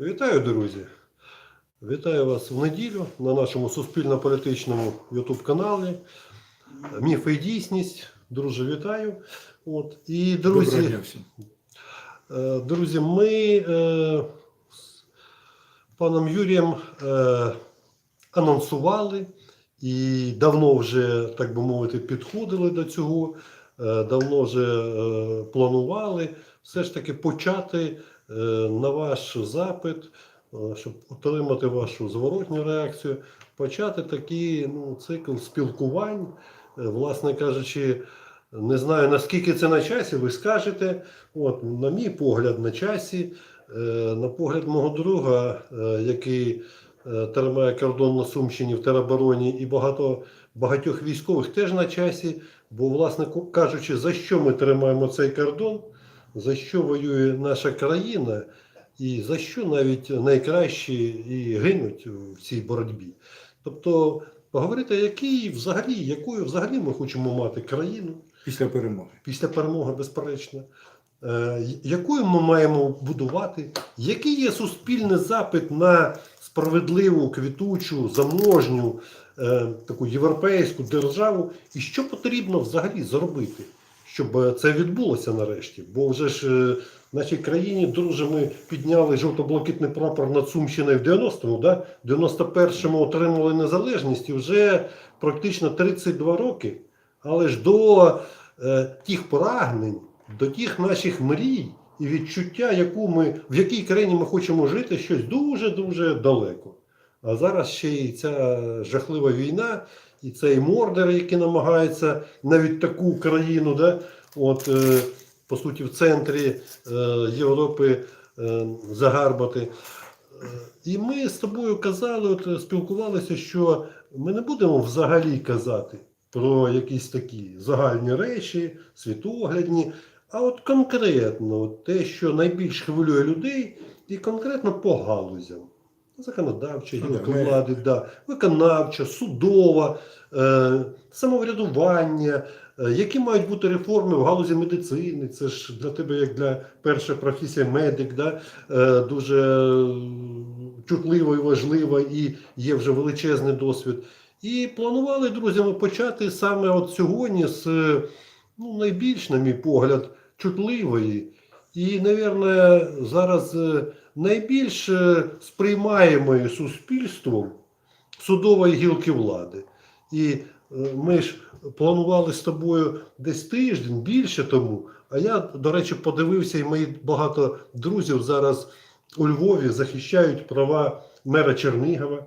Вітаю, друзі! Вітаю вас в неділю на нашому суспільно-політичному YouTube каналі. Міфи і дійсність. Друже, вітаю. От. І друзі, е, друзі, ми е, з паном Юрієм е, анонсували і давно вже, так би мовити, підходили до цього, е, давно вже е, планували все ж таки почати на ваш запит, е, щоб отримати вашу зворотню реакцію, почати такий ну, цикл спілкувань, Е, власне кажучи. Не знаю наскільки це на часі, ви скажете. От, на мій погляд, на часі, Е, на погляд мого друга, е, який е, тримає кордон на Сумщині в теробороні, і багато, багатьох військових теж на часі. Бо, власне кажучи, за що ми тримаємо цей кордон, за що воює наша країна, і за що навіть найкращі і гинуть в цій боротьбі. Тобто, поговорити, який взагалі, якою взагалі ми хочемо мати країну Після перемоги. після перемоги, безперечно. Е, якою ми маємо будувати, який є суспільний запит на справедливу, квітучу, заможню, е, таку європейську державу, і що потрібно взагалі зробити, щоб е, це відбулося нарешті? Бо вже ж е, в нашій країні, друже, ми підняли жовто-блакитний прапор над Сумщиною в 90-му, да? в 91-му отримали незалежність і вже практично 32 роки. Але ж до е, тих прагнень, до тих наших мрій і відчуття, яку ми, в якій країні ми хочемо жити, щось дуже-дуже далеко. А зараз ще й ця жахлива війна, і цей мордер, який намагається навіть таку країну, да, от, е, по суті, в центрі е, Європи е, загарбати. І ми з тобою казали, от, спілкувалися, що ми не будемо взагалі казати про якісь такі загальні речі, світоглядні, а от конкретно те, що найбільш хвилює людей, і конкретно по галузям. Законодавча, гілка влади, да, виконавча, судова, е, самоврядування, е, які мають бути реформи в галузі медицини. Це ж для тебе, як для першої професії медик, да, е, дуже чутлива і важлива, і є вже величезний досвід. І планували друзями почати саме от сьогодні з ну, найбільш, на мій погляд, чутливої і, напевне, зараз е, найбільш е, сприймаємої суспільством судової гілки влади. І е, ми ж планували з тобою десь тиждень більше тому. А я, до речі, подивився, і мої багато друзів зараз у Львові захищають права мера Чернігова,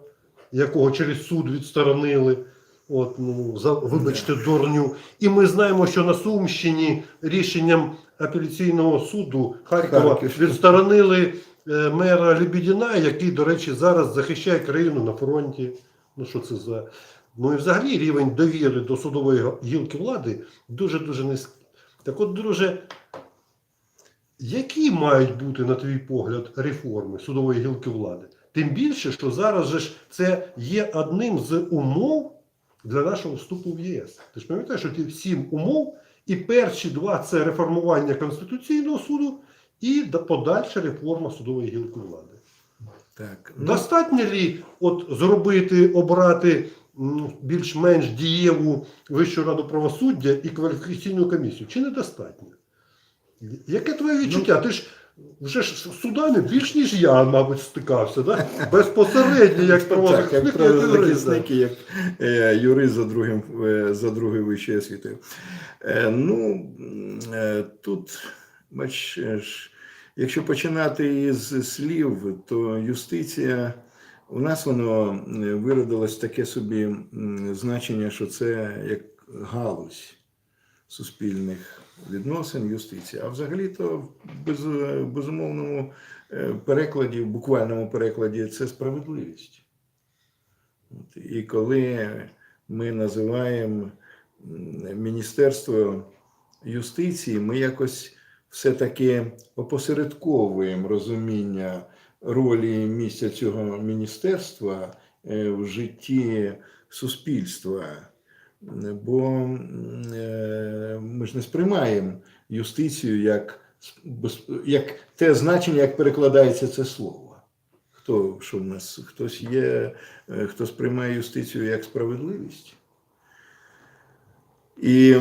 якого через суд відсторонили. От, ну, за, вибачте, дурню. І ми знаємо, що на Сумщині рішенням апеляційного суду Харкова Харків. відсторонили мера Лебедіна, який, до речі, зараз захищає країну на фронті. Ну що це за. Ну і взагалі рівень довіри до судової гілки влади дуже-дуже низький. Так от, друже, які мають бути, на твій погляд, реформи судової гілки влади? Тим більше, що зараз же ж це є одним з умов для нашого вступу в ЄС. Ти ж пам'ятаєш, що ті сім умов, і перші два це реформування Конституційного суду і подальша реформа судової гілки влади. Так. Ну, Достатньо ли от зробити, обрати більш-менш дієву Вищу раду правосуддя і кваліфікаційну комісію? Чи недостатньо? Яке твоє відчуття? Ти ж вже ж судами більш ніж я, мабуть, стикався, да? безпосередньо, як правозахисник, як юрист, як е, юрист за другим е, за другою вищою освітою. Е, ну е, тут, бачиш, якщо починати із слів, то юстиція. У нас воно е, виродилось таке собі значення, що це як галузь суспільних відносин, юстиція. А взагалі-то в без, безумовному е, перекладі, в буквальному перекладі, це справедливість. І коли ми називаємо Міністерство юстиції, ми якось все-таки опосередковуємо розуміння ролі місця цього міністерства е, в житті суспільства. Бо е, ми ж не сприймаємо юстицію як, як те значення, як перекладається це слово. Хто що в нас? Хтось є, е, хто сприймає юстицію як справедливість. І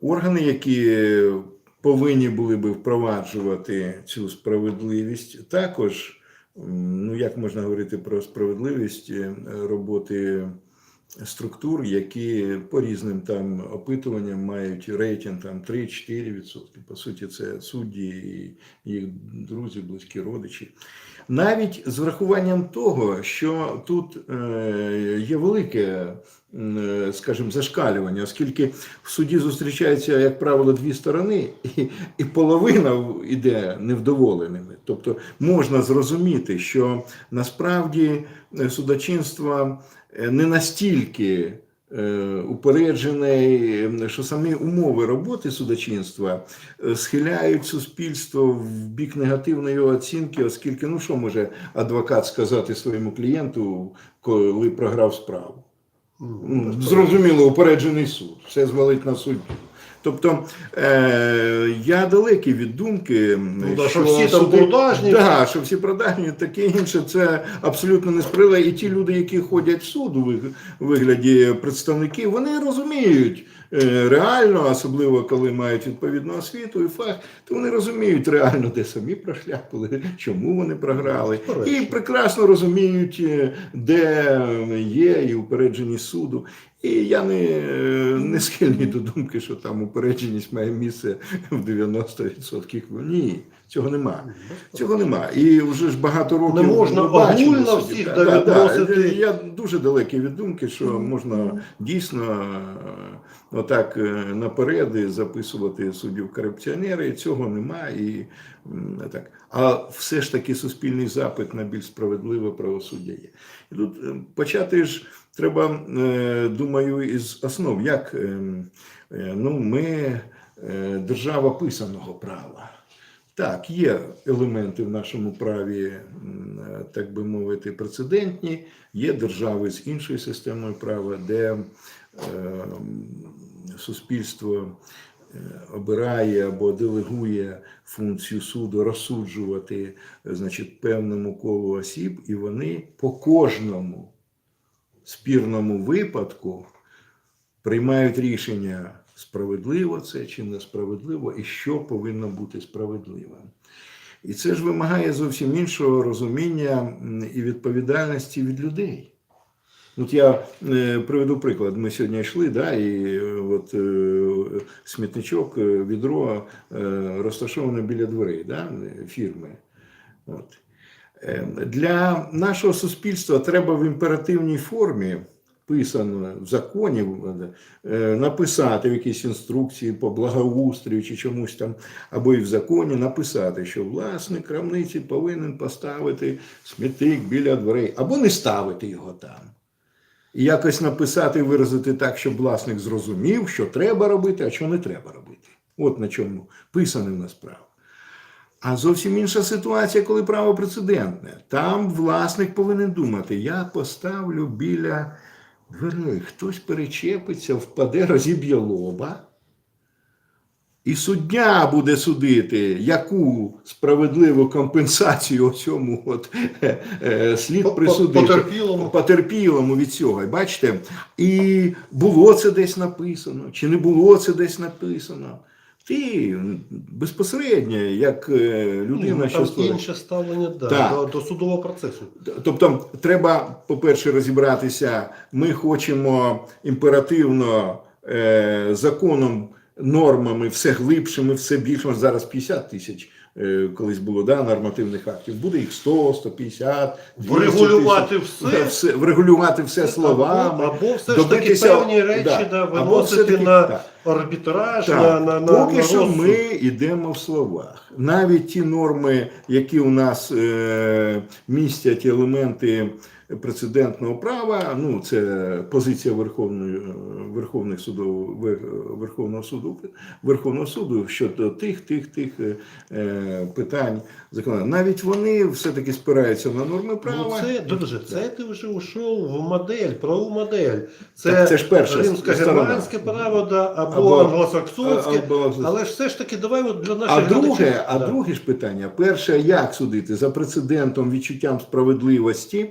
органи, які повинні були би впроваджувати цю справедливість, також, ну як можна говорити про справедливість е, роботи структур, які по різним там опитуванням мають рейтинг там 3-4%. По суті, це судді і їх друзі, близькі родичі. Навіть з врахуванням того, що тут е, є велике, е, скажімо, зашкалювання, оскільки в суді зустрічаються, як правило, дві сторони, і, і половина йде невдоволеними. Тобто можна зрозуміти, що насправді е, судочинство не настільки упереджений, е, що самі умови роботи судочинства е, схиляють суспільство в бік негативної оцінки, оскільки ну що може адвокат сказати своєму клієнту, коли програв справу? Ну, Зрозуміло, упереджений суд, все звалить на суддю. Тобто е, я далекий від думки, Ну, да, що всі там продажні. Да, що всі продажні, таке інше, це абсолютно несправедливо. І ті люди, які ходять в суд у вигляді представників, вони розуміють е, реально, особливо коли мають відповідну освіту і фах, то вони розуміють реально, де самі прошляпили, чому вони програли. І прекрасно розуміють, е, де є і упередженість суду. І я не, не схильний до думки, що там упередженість має місце в 90%. Ні, цього нема. Цього нема. І вже ж багато років Не можна огульно всіх Да, да, відносити. да. Я дуже далекий від думки, що можна дійсно е, отак е, наперед записувати суддів корупціонери. Цього нема. І, так. А все ж таки суспільний запит на більш справедливе правосуддя є. І тут е, почати ж треба, е, думаю, із основ, як е, е, ну, ми е, держава писаного права. Так, є елементи в нашому праві, е, так би мовити, прецедентні, є держави з іншою системою права, де е, суспільство е, обирає або делегує функцію суду розсуджувати е, значить, певному колу осіб, і вони по кожному спірному випадку приймають рішення, справедливо це чи несправедливо, і що повинно бути справедливим. І це ж вимагає зовсім іншого розуміння і відповідальності від людей. От я е, приведу приклад. Ми сьогодні йшли, да, і е, от е, смітничок, відро розташоване біля дверей да, фірми. От. Для нашого суспільства треба в імперативній формі, писано в законі, е, написати в якісь інструкції по благоустрою чи чомусь там, або і в законі написати, що власник крамниці повинен поставити смітник біля дверей, або не ставити його там. І якось написати виразити так, щоб власник зрозумів, що треба робити, а що не треба робити. От на чому писане в нас право. А зовсім інша ситуація, коли право прецедентне. Там власник повинен думати: я поставлю біля дверей, хтось перечепиться, впаде, розіб'є лоба. І суддя буде судити, яку справедливу компенсацію цьому от, е, е, слід присудити потерпілому. потерпілому від цього. Бачите, і було це десь написано, чи не було це десь написано. Ти безпосередньо, як е, людина, Ну, що там створює. інше ставлення да, Так. до, до судового процесу. Тобто, треба, по-перше, розібратися, ми хочемо імперативно е, законом, нормами, все глибшими, все більше. Зараз 50 тисяч. Е, Колись було да, нормативних актів, буде їх 100, 150, 200 Врегулювати тисяч. все. все врегулювати все словами, Або, або все ж таки певні речі да, да, виносити на так. арбітраж, Так, на, на, на, поки на що ми йдемо в словах. Навіть ті норми, які у нас е, містять елементи прецедентного права, ну це позиція Верховної е, Верховних судов Верховного суду Верховного суду щодо тих, тих, тих е, е, питань закону. Навіть вони все-таки спираються на норми права. Ну, це, друже, це ти вже ушов в модель, правову модель. Це, Так це ж перша римсько-германське право, да, або або, англосаксонське. Або- Але ж все ж таки, давай от для А друге, глядачів- а Да. друге ж питання: перше, як судити за прецедентом, відчуттям справедливості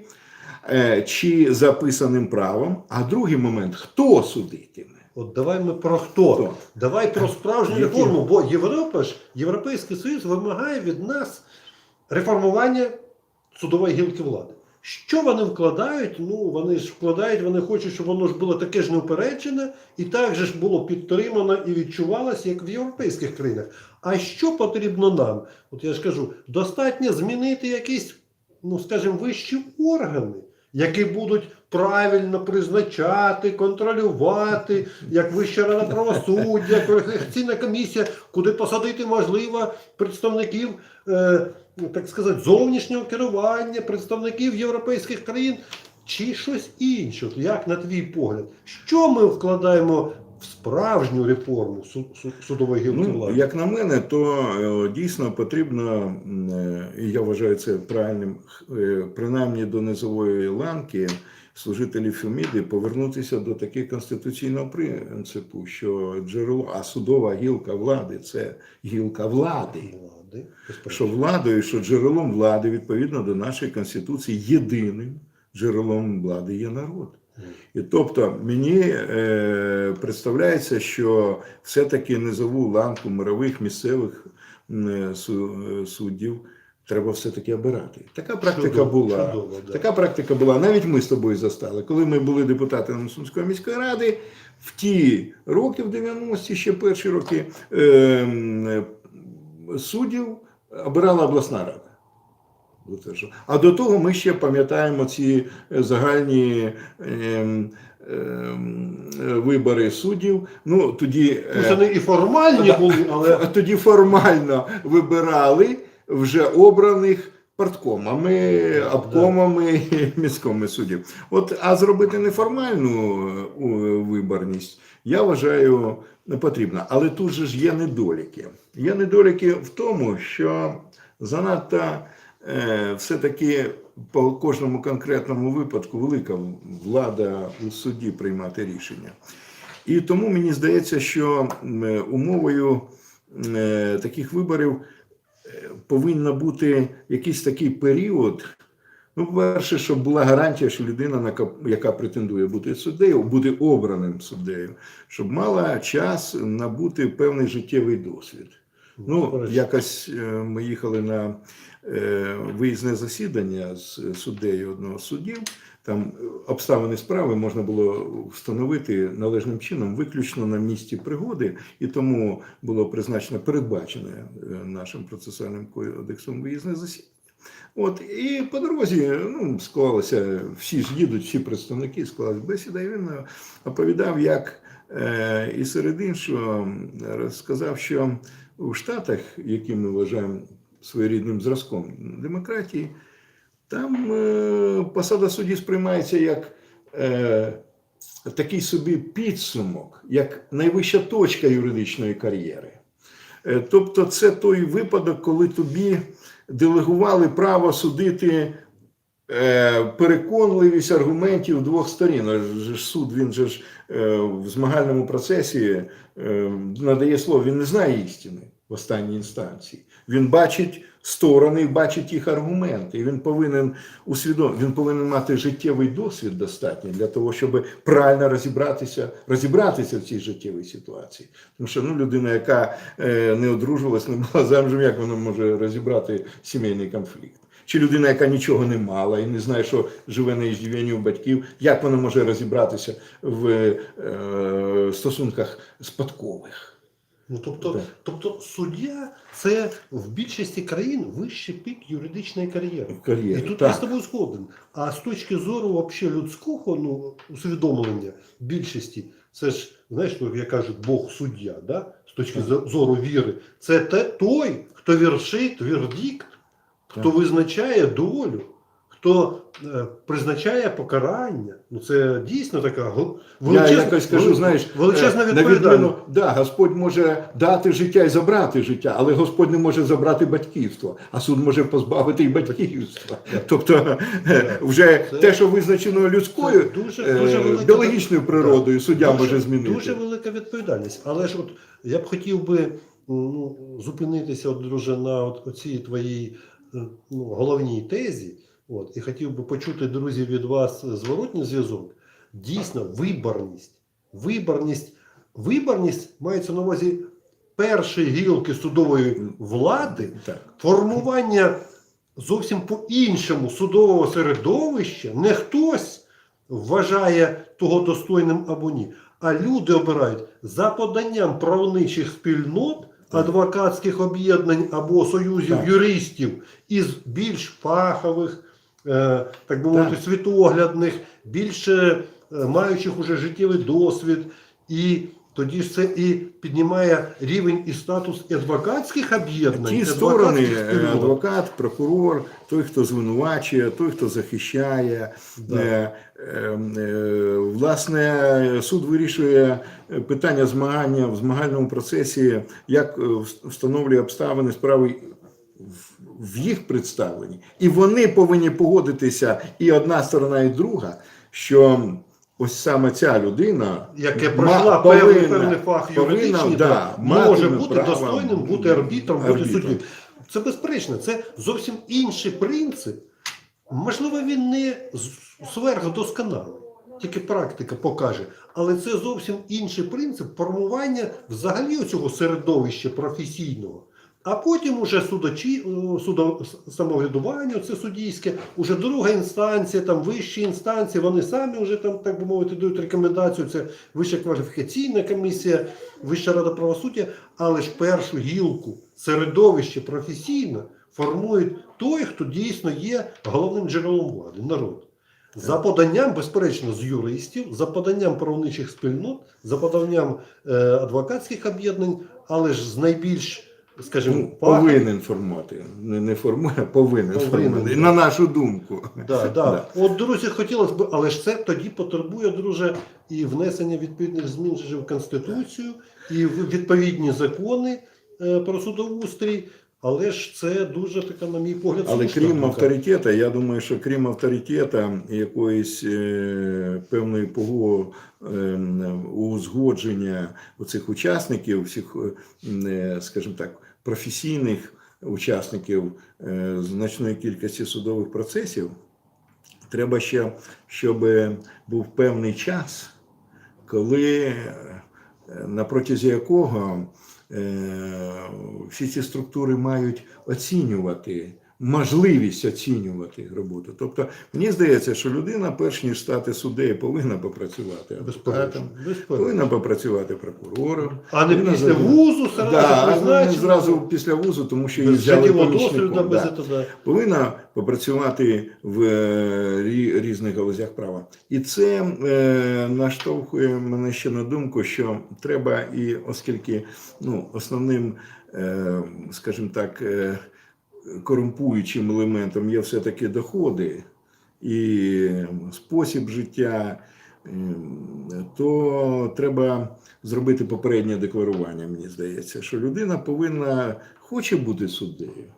чи записаним правом? А другий момент хто судитиме? От давай ми про хто? Хто? Давай про справжню реформу, бо Європа ж, Європейський Союз вимагає від нас реформування судової гілки влади. Що вони вкладають? Ну, вони ж вкладають, вони хочуть, щоб воно ж було таке ж неупереджене, і так же ж було підтримано і відчувалося, як в європейських країнах. А що потрібно нам? От я ж кажу, достатньо змінити якісь, ну скажімо, вищі органи, які будуть правильно призначати, контролювати, як Вища рада правосуддя, кваліфікаційна комісія, куди посадити можливо представників, е, так сказати, зовнішнього керування, представників європейських країн. Чи щось інше, як на твій погляд, що ми вкладаємо в справжню реформу су- су- судової гілки Ну, влади? як на мене, то е, дійсно потрібно, е, і я вважаю це правильним, е, принаймні до низової ланки служителів Феміди повернутися до такого конституційного принципу, що джерело, а судова гілка влади це гілка влади. Влади. Що владою, що джерелом влади, відповідно до нашої конституції, єдиним джерелом влади є народ. І тобто мені е, представляється, що все-таки низову ланку мирових місцевих е, су- е, суддів треба все-таки обирати. Така практика Чудово, була. чудово, да. Така практика була. Навіть ми з тобою застали. Коли ми були депутатами Сумської міської ради, в ті роки, в 90-ті, ще перші роки, е, е, суддів обирала обласна рада. Затверджувала. А до того ми ще пам'ятаємо ці е, загальні ем, ем, е, вибори суддів. Ну, тоді, е, Пусть вони і формальні були, але тоді формально вибирали вже обраних парткомами, обкомами міськими суддів. От, а зробити неформальну е, виборність, я вважаю, не потрібно. Але тут же ж є недоліки. Є недоліки в тому, що занадто все-таки по кожному конкретному випадку велика влада у суді приймати рішення. І тому мені здається, що е, умовою е, таких виборів е, повинен бути якийсь такий період. Ну, по-перше, щоб була гарантія, що людина, на ка- яка претендує бути суддею, буде обраним суддею, щоб мала час набути певний життєвий досвід. Ну, якось е, ми їхали на е, виїзне засідання з суддею одного з суддів. Там е, обставини справи можна було встановити належним чином виключно на місці пригоди, і тому було призначено передбачене нашим процесуальним кодексом виїзне засідання. От і по дорозі ну, склалося, всі ж їдуть, всі представники склалась бесіда, і він оповідав, як е, і серед іншого розказав, що у Штатах, які ми вважаємо своєрідним зразком демократії, там е, посада судді сприймається як е, такий собі підсумок, як найвища точка юридичної кар'єри. Е, тобто, це той випадок, коли тобі делегували право судити переконливість аргументів двох сторін. Суд він же ж е, в змагальному процесі е, надає слово, він не знає істини в останній інстанції. Він бачить сторони, бачить їх аргументи. І він повинен усвідом... він повинен мати життєвий досвід достатній для того, щоб правильно розібратися, розібратися в цій життєвій ситуації. Тому що ну, людина, яка е, не одружувалась, не була замужем, як вона може розібрати сімейний конфлікт? Чи людина, яка нічого не мала і не знає, що живе на іздів'янні у батьків, як вона може розібратися в е, стосунках спадкових? Ну, тобто, Так. тобто суддя це в більшості країн вищий пік юридичної кар'єри. В І тут так. я з тобою згоден. А з точки зору вообще людського ну, усвідомлення більшості, це ж, знаєш, ну, як кажуть, Бог суддя, да? з точки зо- зору віри, це те, той, хто вершить вердикт, хто визначає долю, хто е, призначає покарання. Ну це дійсно така гл- Я величезна, якось скажу, знаєш, величезна е, відповідальність. да, Господь може дати життя і забрати життя, але Господь не може забрати батьківство, а суд може позбавити і батьківства. Тобто е, вже Це- те, що визначено людською, дуже- дуже велика- біологічною природою, суддя дуже, може змінити. Дуже велика відповідальність. Але ж от я б хотів би ну, зупинитися, от, друже, на от, цій твоїй ну, головній тезі. От, і хотів би почути, друзі, від вас зворотній зв'язок. Дійсно, виборність. Виборність, виборність мається на увазі першої гілки судової влади, Так. формування зовсім по-іншому судового середовища не хтось вважає того достойним або ні, а люди обирають за поданням правничих спільнот, адвокатських об'єднань або союзів Так. юристів із більш фахових, е, так би мовити, світоглядних, більше е, маючих уже життєвий досвід. І тоді ж це і піднімає рівень і статус адвокатських об'єднань. Ті сторони, е, адвокат, прокурор, той, хто звинувачує, той, хто захищає. Да. Е, е, е, Власне, суд вирішує питання змагання в змагальному процесі, як встановлює обставини справи в- в їх представленні. І вони повинні погодитися, і одна сторона, і друга, що ось саме ця людина яке пройшла певний, певний фах юридичний, да, може бути достойним бути арбітром, бути суддєю. Це безперечно, це зовсім інший принцип. Можливо, він не сверхдосконалий, тільки практика покаже. Але це зовсім інший принцип формування взагалі цього середовища професійного. А потім уже судочі, е, судо, самоврядування, це суддійське, уже друга інстанція, там вищі інстанції, вони самі вже там, так би мовити, дають рекомендацію. Це вища кваліфікаційна комісія, Вища рада правосуддя, але ж першу гілку середовище професійне формує той, хто дійсно є головним джерелом влади, народ. За поданням, безперечно, з юристів, за поданням правничих спільнот, за поданням е, адвокатських об'єднань, але ж з найбільш, скажімо, повинен формувати. Не, не формує, а повинен, Повинен, формувати. да. На нашу думку. Да, да. От, друзі, хотілося б, але ж це тоді потребує, друже, і внесення відповідних змін в Конституцію, і в відповідні закони е, про судоустрій. Але ж це дуже така, на мій погляд, Але крім думка. авторитета, я думаю, що крім авторитета якоїсь е, певної пого е, узгодження цих учасників, всіх, е, скажімо так, професійних учасників е, значної кількості судових процесів, треба ще, щоб був певний час, коли е, на протязі якого е, всі ці структури мають оцінювати, можливість оцінювати роботу. Тобто, мені здається, що людина, перш ніж стати суддею, повинна попрацювати адвокатом, повинна попрацювати прокурором. А не повинна після за- вузу, сразу Да, а не зразу після вузу, тому що її взяли помічником. да. повинна попрацювати в е, різних галузях права. І це е, наштовхує мене ще на думку, що треба, і оскільки ну, основним, е, скажімо так, е, корумпуючим елементом є все-таки доходи і спосіб життя. е, То треба зробити попереднє декларування, мені здається, що людина повинна хоче бути суддею,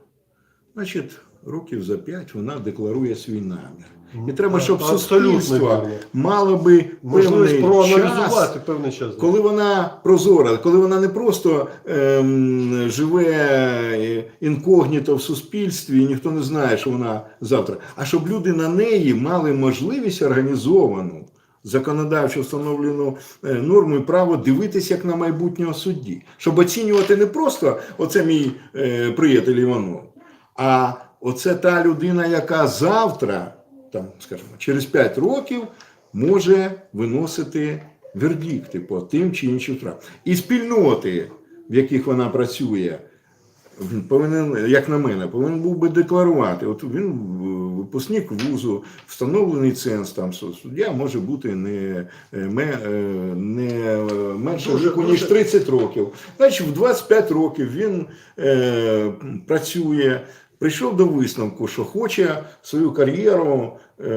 значить, років за п'ять вона декларує свій намір. І треба, щоб суспільство мало би певний час, певний час. коли вона прозора, коли вона не просто ем, живе е, інкогніто в суспільстві, і ніхто не знає, що вона завтра, а щоб люди на неї мали можливість організовану. Законодавчо встановлену е, норму і право дивитися як на майбутнього судді, щоб оцінювати не просто оце мій е, приятель Іванов, а оце та людина, яка завтра, там, скажімо, через 5 років може виносити вердикти по тим чи іншим справам. І спільноти, в яких вона працює, повинен, як на мене, повинен був би декларувати. От він е, випускник вузу, встановлений ценз, там суддя може бути не, е, е, не менше віку, ніж дуже- 30 років. Значить, в 25 років він е, працює. Прийшов до висновку, що хоче свою кар'єру е,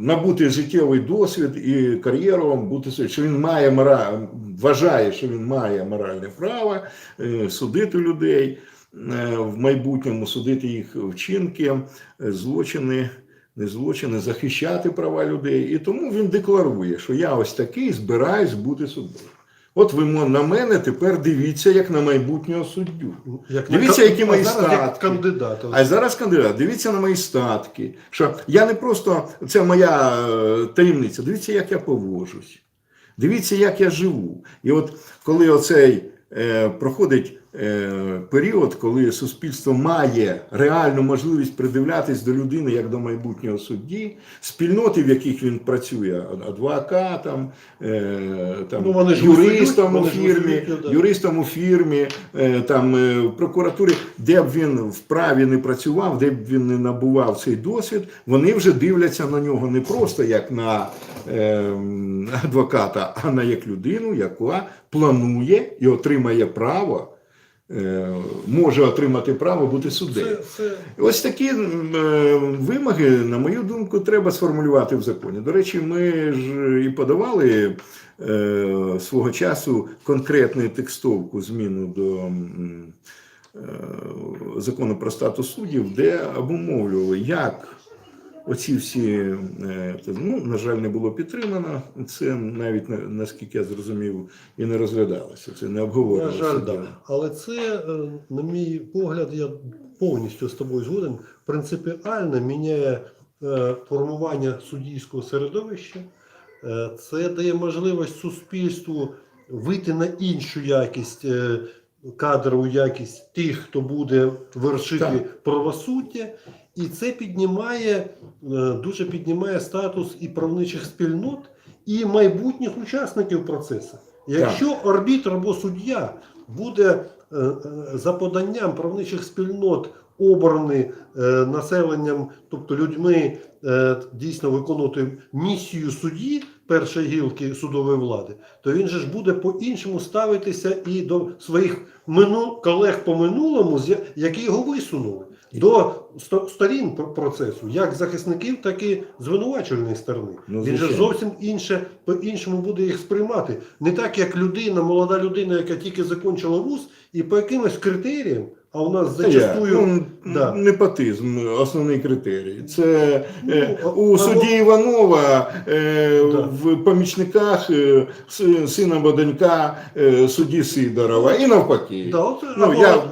набути життєвий досвід і кар'єру бути що він має мора, вважає, що він має моральне право е, судити людей е, в майбутньому, судити їх вчинки, злочини. Не злочини, захищати права людей. І тому він декларує, що я ось такий збираюсь бути суддею. От ви на мене тепер дивіться, як на майбутнього суддю. Як Дивіться, які мої зараз як кандидат. А зараз кандидат, дивіться на мої статки. Що я не просто це моя е, таємниця. Дивіться, як я поводжусь. Дивіться, як я живу. І от коли оцей проходить е, період, коли суспільство має реальну можливість придивлятись до людини як до майбутнього судді, спільноти, в яких він працює, адвокатом, е, там, Ну, вони юристом у вони ж фірмі, да. юристом у фірмі, е, там е, в прокуратурі, де б він вправі не працював, де б він не набував цей досвід, вони вже дивляться на нього не просто як на е, адвоката, а на як людину, яка планує і отримає право, е, може отримати право бути суддею. Ось такі е, вимоги, на мою думку, треба сформулювати в законі. До речі, ми ж і подавали е, свого часу конкретну текстовку зміну до е, закону про статус суддів, де обумовлювали, як оці всі, е, ну, на жаль, не було підтримано. Це навіть на- наскільки я зрозумів, і не розглядалося. Це не на обговорювалося. жаль, да. Але це, е, на мій погляд, я повністю з тобою згоден, принципіально міняє е, формування суддійського середовища. Це дає можливість суспільству вийти на іншу якість, кадрову якість тих, хто буде вершити Так. правосуддя. І це піднімає, е, дуже піднімає статус і правничих спільнот, і майбутніх учасників процесу. Якщо арбітр або суддя буде е, е, за поданням правничих спільнот обраний населенням, тобто людьми, дійсно виконувати місію судді першої гілки судової влади, то він же ж буде по-іншому ставитися і до своїх мину, колег по минулому, які його висунули, до сто- сторін процесу, як захисників, так і звинувачувальної сторони. Ну, він же зовсім інше по-іншому буде їх сприймати. Не так, як людина, молода людина, яка тільки закінчила вуз, і по якимось критеріям, а у нас зачастую. ну, да. Непотизм основний критерій. Це е, Ну, у або- судді Іванова е, Да. в помічниках е, с- син донька е, судді Сидорова і навпаки. Да, от, Ну, або- я або-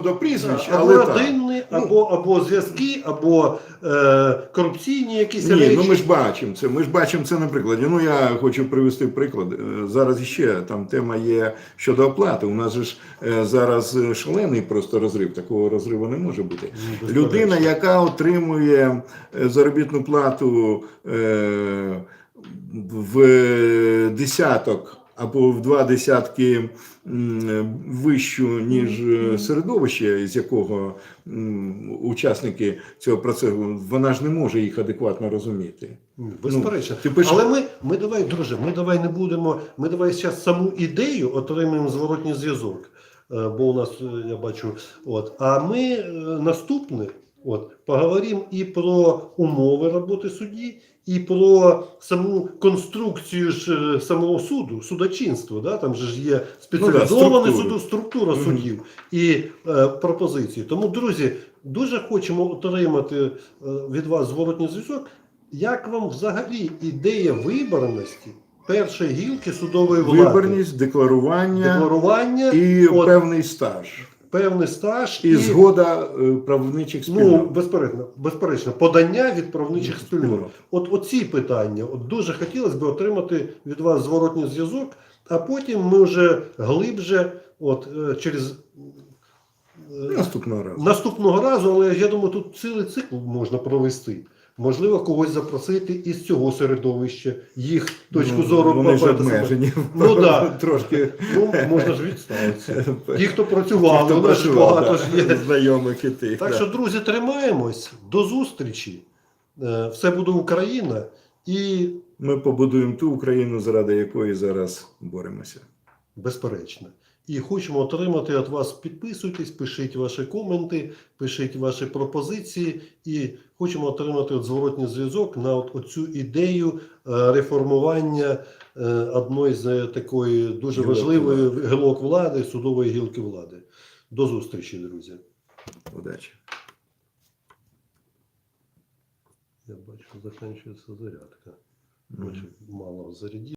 до прізвищ, або але так. родинні, Ну. або, або зв'язки, або е, корупційні якісь Ні, речі. ну ми ж бачимо це. Ми ж бачимо це на прикладі. Ну я хочу привести приклад. Е, Зараз іще там тема є щодо оплати. У нас же ж е, зараз е, шалений просто розрив. Такого розриву не може бути. Ну. Людина, яка отримує е, заробітну плату е, в десяток або в два десятки вищу, ніж е, середовище, з якого учасники цього процесу, вона ж не може їх адекватно розуміти. Ні, Безперечно. ти пиш- Але ми, ми давай, друже, ми давай не будемо. Ми давай зараз саму ідею отримаємо зворотній зв'язок. Е, Бо у нас, е, я бачу, от. А ми е, наступне, от, поговоримо і про умови роботи судді, і про саму конструкцію ж самого суду, судочинства. Да? Там же ж є спеціалізований структури. суду, структура Мгм. суддів і е, пропозиції. Тому, друзі, дуже хочемо отримати від вас зворотній зв'язок. Як вам взагалі ідея виборності першої гілки судової влади? Виборність, декларування Декларування, і от, певний стаж, певний стаж і згода е, правничих ну, безперечно, безперечно, подання від правничих спільнот. Спільнот. От оці питання, от дуже хотілося б отримати від вас зворотній зв'язок, а потім ми вже глибше, от е, через е, Наступного разу. наступного разу, але я думаю, тут цілий цикл можна провести. Можливо, когось запросити із цього середовища, їх точку Ну, зору Вони ж обмежені. Ну, да. Трошки. Ну, можна ж відставитися. Ті, хто працювали, Ті, хто у нас ж працював, багато ж є. знайомих і тих. Так да. що, друзі, тримаємось. До зустрічі. Е, Все буде Україна. І Ми побудуємо ту Україну, заради якої зараз боремося. безперечно. І хочемо отримати від вас. Підписуйтесь, пишіть ваші коменти, пишіть ваші пропозиції, і хочемо отримати от зворотній зв'язок на от, оцю ідею е, реформування е, одної з е, такої дуже Гілок важливої гілок влади, судової гілки влади. До зустрічі, друзі. Удачі. Я бачу, закінчується зарядка. Бачу, мало зарядів.